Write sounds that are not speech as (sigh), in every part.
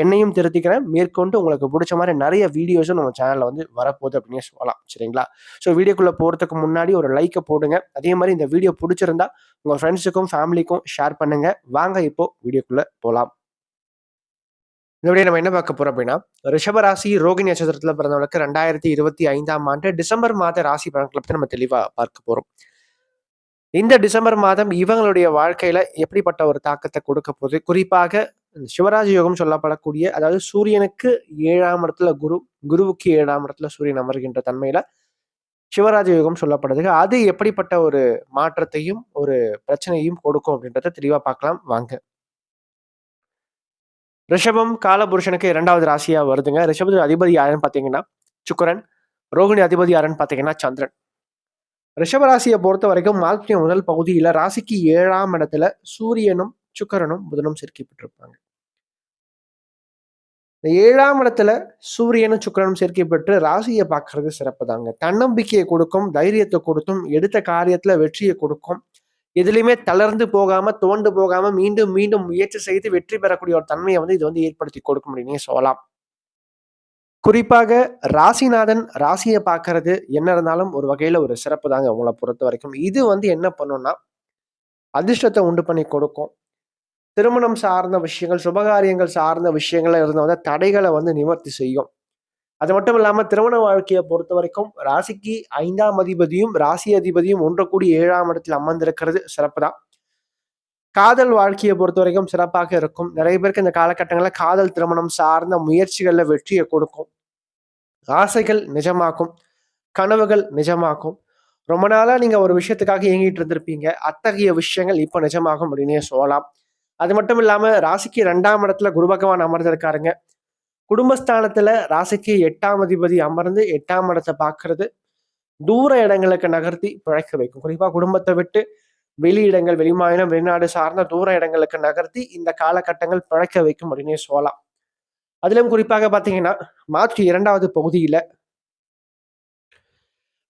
என்னையும் திருத்திக்கிறேன். மேற்கொண்டு உங்களுக்கு பிடிச்ச மாதிரி நிறைய வீடியோஸும் நம்ம சேனலில் வந்து வரப்போகுது அப்படின்னு சொல்லலாம். சரிங்களா? ஸோ வீடியோக்குள்ளே போகிறதுக்கு முன்னாடி ஒரு லைக்கை போடுங்க. அதே மாதிரி இந்த வீடியோ பிடிச்சிருந்தா உங்கள் ஃப்ரெண்ட்ஸுக்கும் ஃபேமிலிக்கும் ஷேர் பண்ணுங்கள் வாங்க இப்போ வீடியோக்குள்ளே போகலாம் இந்த வீடியோ நம்ம என்ன பார்க்க போறோம் அப்படின்னா ரிஷபராசி ரோகிணி நட்சத்திரத்துல பிறந்தவங்களுக்கு ரெண்டாயிரத்தி இருபத்தி ஐந்தாம் ஆண்டு டிசம்பர் மாத ராசி பலன்களை பற்றி நம்ம தெளிவா பார்க்க போறோம். இந்த டிசம்பர் மாதம் இவங்களுடைய வாழ்க்கையில எப்படிப்பட்ட ஒரு தாக்கத்தை கொடுக்க போகுது? குறிப்பாக சிவராஜ யோகம் சொல்லப்படக்கூடிய அதாவது சூரியனுக்கு ஏழாம் இடத்துல குரு குருவுக்கு ஏழாம் இடத்துல சூரியன் அமர்கின்ற தன்மையில சிவராஜ யோகம் சொல்லப்படுது அது எப்படிப்பட்ட ஒரு மாற்றத்தையும் ஒரு பிரச்சனையும் கொடுக்கும் அப்படின்றத தெளிவா பார்க்கலாம். வாங்க. ரிஷபம் காலபுருஷனுக்கு இரண்டாவது ராசியா வருதுங்க. ரிஷபத்து அதிபதி யாருன்னு பார்த்தீங்கன்னா சுக்கரன். ரோகிணி அதிபதி யாருன்னு பார்த்தீங்கன்னா சந்திரன். ரிஷப ராசியை பொறுத்த வரைக்கும் மார்க்கிய முதல் பகுதியில ராசிக்கு ஏழாம் இடத்துல சூரியனும் சுக்கரனும் புதனும் சேர்க்கப்பட்டிருப்பாங்க. இந்த ஏழாம் இடத்துல சூரியனும் சுக்கரனும் சேர்க்கை பெற்று ராசியை பார்க்கறது சிறப்பு தாங்க தன்னம்பிக்கையை கொடுக்கும் தைரியத்தை கொடுத்தும் எடுத்த காரியத்துல வெற்றியை கொடுக்கும். எதுலையுமே தளர்ந்து போகாம தோண்டு போகாம மீண்டும் மீண்டும் முயற்சி செய்து வெற்றி பெறக்கூடிய ஒரு தன்மையை வந்து இது வந்து ஏற்படுத்தி கொடுக்கும் அப்படின்னே சொல்லலாம். குறிப்பாக ராசிநாதன் ராசியை பார்க்கறது என்ன இருந்தாலும் ஒரு வகையில ஒரு சிறப்பு தாங்க உங்களை பொறுத்த வரைக்கும் இது வந்து என்ன பண்ணும்னா அதிர்ஷ்டத்தை உண்டு பண்ணி கொடுக்கும். திருமணம் சார்ந்த விஷயங்கள் சுபகாரியங்கள் சார்ந்த விஷயங்கள்ல இருந்த வந்து தடைகளை வந்து நிவர்த்தி செய்யும். அது மட்டும் இல்லாமல் திருமண வாழ்க்கையை பொறுத்த வரைக்கும் ராசிக்கு ஐந்தாம் அதிபதியும் ராசி அதிபதியும் ஒன்று கூடி ஏழாம் இடத்தில் அமர்ந்திருக்கிறது சிறப்பு தான். காதல் வாழ்க்கையை பொறுத்த வரைக்கும் சிறப்பாக இருக்கும். நிறைய பேருக்கு இந்த காலகட்டங்களில் காதல் திருமணம் சார்ந்த முயற்சிகளில் வெற்றியை கொடுக்கும். ஆசைகள் நிஜமாக்கும். கனவுகள் நிஜமாக்கும். ரொம்ப நாளாக நீங்கள் ஒரு விஷயத்துக்காக இயங்கிட்டு இருந்திருப்பீங்க. அத்தகைய விஷயங்கள் இப்போ நிஜமாகும் அப்படின்னே சொல்லலாம். அது மட்டும் இல்லாமல் ராசிக்கு ரெண்டாம் இடத்துல குரு பகவான் அமர்ந்திருக்காருங்க. குடும்பஸ்தானத்தில் ராசிக்கு எட்டாம் அதிபதி அமர்ந்து எட்டாம் இடத்தை பார்க்கறது. தூர இடங்களுக்கு நகர்த்தி பிழைக்க வைக்கும். குறிப்பாக குடும்பத்தை விட்டு வெளி இடங்கள் வெளிமாநிலம் வெளிநாடு சார்ந்த தூர இடங்களுக்கு நகர்த்தி இந்த காலகட்டங்கள் பிழைக்க வைக்கும் அப்படின்னே சொல்லலாம். அதிலும் குறிப்பாக பார்த்தீங்கன்னா மார்ச் இரண்டாவது பகுதியில்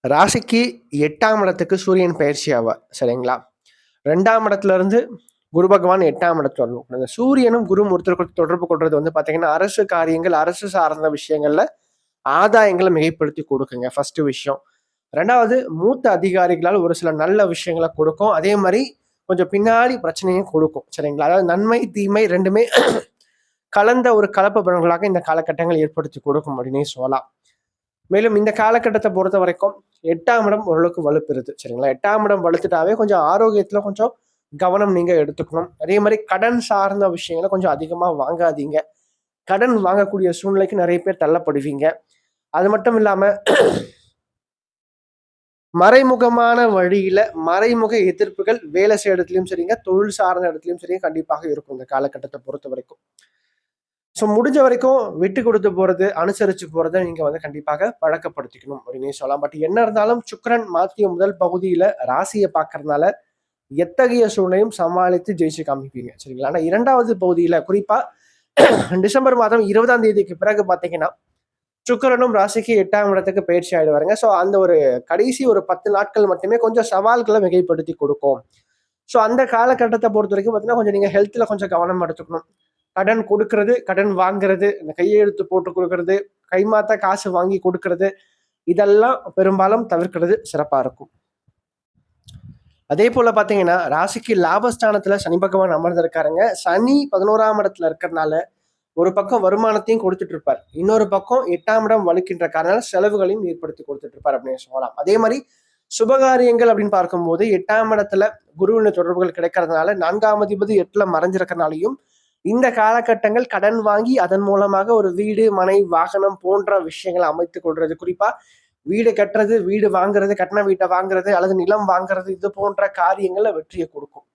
ராசிக்கு எட்டாம் இடத்துக்கு சூரியன் பயிற்சி ஆவார். சரிங்களா? ரெண்டாம் இடத்துல இருந்து குரு பகவான் எட்டாம் இடத்துல வரணும் இந்த சூரியனும் குரு ஒருத்தருக்கு தொடர்பு கொள்றது வந்து பார்த்தீங்கன்னா அரசு காரியங்கள் அரசு சார்ந்த விஷயங்கள்ல ஆதாயங்களை மிகைப்படுத்தி கொடுக்குங்க ஃபர்ஸ்ட் விஷயம். ரெண்டாவது மூத்த அதிகாரிகளால் ஒரு சில நல்ல விஷயங்களை கொடுக்கும். அதே மாதிரி கொஞ்சம் பின்னாடி பிரச்சனையும் கொடுக்கும் சரிங்களா? அதாவது நன்மை தீமை ரெண்டுமே (clears throat) கலந்த ஒரு கலப்பு பலன்களாக இந்த காலகட்டங்கள் ஏற்படுத்தி கொடுக்கும் அப்படின்னே சொல்லலாம். மேலும் இந்த காலகட்டத்தை பொறுத்த வரைக்கும் எட்டாம் இடம் ஓரளவுக்கு வலுப்பெறுது சரிங்களா? எட்டாம் இடம் வலுத்துட்டாவே கொஞ்சம் ஆரோக்கியத்துல கொஞ்சம் கவனம் நீங்க எடுத்துக்கணும். அதே மாதிரி கடன் சார்ந்த விஷயங்களை கொஞ்சம் அதிகமாக வாங்காதீங்க. கடன் வாங்கக்கூடிய சூழ்நிலைக்கு நிறைய பேர் தள்ளப்படுவீங்க. அது மட்டும் இல்லாம மறைமுகமான வழியில மறைமுக எதிர்ப்புகள் வேலை செய்ய இடத்துலயும் சரிங்க தொழில் சார்ந்த இடத்துலயும் சரிங்க கண்டிப்பாக இருக்கும் இந்த காலகட்டத்தை பொறுத்த வரைக்கும். ஸோ முடிஞ்ச வரைக்கும் விட்டு கொடுத்து போறது அனுசரிச்சு போறதை நீங்க வந்து கண்டிப்பாக பழக்கப்படுத்திக்கணும் அப்படின்னு சொல்லலாம். பட் என்ன இருந்தாலும் சுக்கரன் மாத்திய முதல் பகுதியில ராசியை பார்க்கறதுனால எத்தகைய சூழ்நிலையும் சமாளித்து ஜெயிச்சு காமிப்பீங்க சரிங்களா? ஆனா இரண்டாவது பகுதியில குறிப்பா டிசம்பர் மாதம் இருபதாம் தேதிக்கு பிறகு பாத்தீங்கன்னா சுக்கரனும் ராசிக்கு எட்டாம் இடத்துக்கு பயிற்சி ஆயிடுவாருங்க. ஸோ அந்த ஒரு கடைசி ஒரு பத்து நாட்கள் மட்டுமே கொஞ்சம் சவால்களை மிகைப்படுத்தி கொடுக்கும். ஸோ அந்த காலகட்டத்தை பொறுத்த வரைக்கும் பார்த்தீங்கன்னா கொஞ்சம் நீங்கள் ஹெல்த்தில் கொஞ்சம் கவனம் எடுத்துக்கணும். கடன் கொடுக்கறது கடன் வாங்குறது இந்த கையெழுத்து போட்டு கொடுக்கறது கைமாத்த காசு வாங்கி கொடுக்கறது இதெல்லாம் பெரும்பாலும் தவிர்க்கிறது சிறப்பாக இருக்கும். அதே போல பார்த்தீங்கன்னா ராசிக்கு லாபஸ்தானத்தில் சனி பகவான் அமர்ந்திருக்காருங்க. சனி பதினோராம் இடத்துல இருக்கிறனால ஒரு பக்கம் வருமானத்தையும் கொடுத்துட்டு இருப்பார் இன்னொரு பக்கம் எட்டாம் இடம் வலுக்கின்ற காரணம் செலவுகளையும் ஏற்படுத்தி கொடுத்துட்டு இருப்பார் அப்படின்னு சொல்லலாம். அதே மாதிரி சுபகாரியங்கள் அப்படின்னு பார்க்கும்போது எட்டாம் இடத்துல குருவின தொடர்புகள் கிடைக்கிறதுனால நான்காம் அதிபதி எட்டுல மறைஞ்சிருக்கிறனாலையும் இந்த காலகட்டங்கள் கடன் வாங்கி அதன் மூலமாக ஒரு வீடு மனை வாகனம் போன்ற விஷயங்களை அமைத்துக் கொள்றது. குறிப்பா வீடு கட்டுறது வீடு வாங்குறது கட்டின வீட்டை வாங்குறது அல்லது நிலம் வாங்குறது இது போன்ற காரியங்களில் வெற்றியை கொடுக்கும்.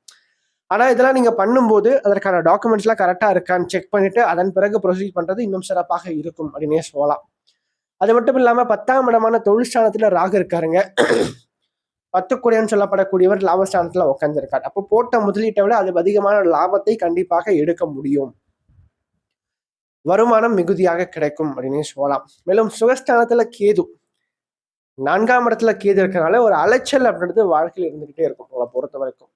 ஆனால் இதெல்லாம் நீங்கள் பண்ணும்போது அதற்கான டாக்குமெண்ட்ஸ்லாம் கரெக்டாக இருக்கான்னு செக் பண்ணிட்டு அதன் பிறகு ப்ரொசீட் பண்ணுறது இன்னும் சிறப்பாக இருக்கும் அப்படின்னே சொல்லலாம். அது மட்டும் இல்லாமல் பத்தாம் இடமான தொழிற்சாலத்துல ராகு இருக்காருங்க. பத்து கோடின்னு சொல்லப்படக்கூடியவர் லாபஸ்தானத்தில் உட்காந்துருக்கார் அப்போ போட்ட முதலீட்டை விட அது அதிகமான லாபத்தை கண்டிப்பாக எடுக்க முடியும். வருமானம் மிகுதியாக கிடைக்கும் அப்படின்னு சொல்லலாம். மேலும் சுகஸ்தானத்தில் கேது நான்காம் இடத்துல கேது இருக்கிறனால ஒரு அலைச்சல் அப்படின்றது வாழ்க்கையில் இருந்துகிட்டே இருக்கும் உங்களை பொறுத்த வரைக்கும்.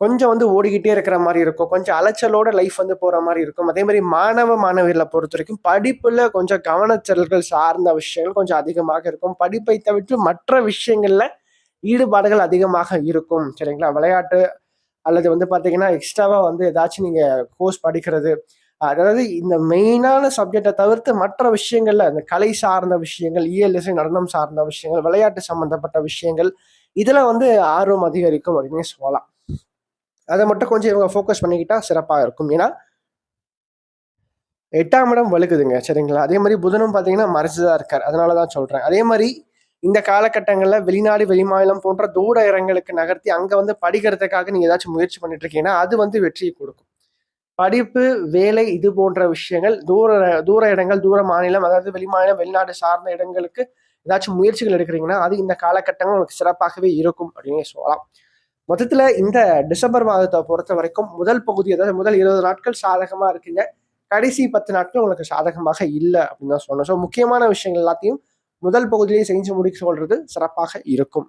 கொஞ்சம் வந்து ஓடிக்கிட்டே இருக்கிற மாதிரி இருக்கும். கொஞ்சம் அலைச்சலோட லைஃப் வந்து போகிற மாதிரி இருக்கும். அதே மாதிரி மாணவ மாணவிகளை பொறுத்த வரைக்கும் படிப்பில் கொஞ்சம் கவனச்செல்கள் சார்ந்த விஷயங்கள் கொஞ்சம் அதிகமாக இருக்கும். படிப்பை தவிர்த்து மற்ற விஷயங்கள்ல ஈடுபாடுகள் அதிகமாக இருக்கும். சரிங்களா? விளையாட்டு அல்லது வந்து பார்த்தீங்கன்னா எக்ஸ்ட்ராவாக வந்து ஏதாச்சும் நீங்கள் கோர்ஸ் படிக்கிறது அதாவது இந்த மெயினான சப்ஜெக்டை தவிர்த்து மற்ற விஷயங்கள்ல இந்த கலை சார்ந்த விஷயங்கள் இயல் இசை நடனம் சார்ந்த விஷயங்கள் விளையாட்டு சம்பந்தப்பட்ட விஷயங்கள் இதுல வந்து ஆர்வம் அதிகரிக்கும் அப்படின்னு சொல்லலாம். அதை மட்டும் கொஞ்சம் இவங்க ஃபோக்கஸ் பண்ணிக்கிட்டா சிறப்பாக இருக்கும். ஏன்னா எட்டாம் இடம் வலுக்குதுங்க சரிங்களா? அதே மாதிரி புதனும் பார்த்தீங்கன்னா மறைச்சுதான் இருக்கார். அதனால தான் சொல்கிறேன் அதே மாதிரி இந்த காலகட்டங்களில் வெளிநாடு வெளிமாநிலம் போன்ற தூர இடங்களுக்கு நகர்த்தி அங்கே வந்து படிக்கிறதுக்காக நீங்கள் ஏதாச்சும் முயற்சி பண்ணிட்டு இருக்கீங்கன்னா அது வந்து வெற்றியை கொடுக்கும். படிப்பு வேலை இது போன்ற விஷயங்கள் தூர தூர இடங்கள் தூர மாநிலம் அதாவது வெளிமாநிலம் வெளிநாடு சார்ந்த இடங்களுக்கு ஏதாச்சும் முயற்சிகள் எடுக்கிறீங்கன்னா அது இந்த காலகட்டங்கள் உங்களுக்கு சிறப்பாகவே இருக்கும் அப்படின்னு சொல்லலாம். மொத்தத்துல இந்த டிசம்பர் மாதத்தை பொறுத்த வரைக்கும் முதல் பகுதி அதாவது முதல் இருபது நாட்கள் சாதகமா இருக்குங்க. கடைசி பத்து நாட்கள் உங்களுக்கு சாதகமாக இல்லை அப்படின்னு தான் சொல்லணும். ஸோ முக்கியமான விஷயங்கள் எல்லாத்தையும் முதல் பகுதியிலேயே செஞ்சு முடிக்க சொல்றது சிறப்பாக இருக்கும்.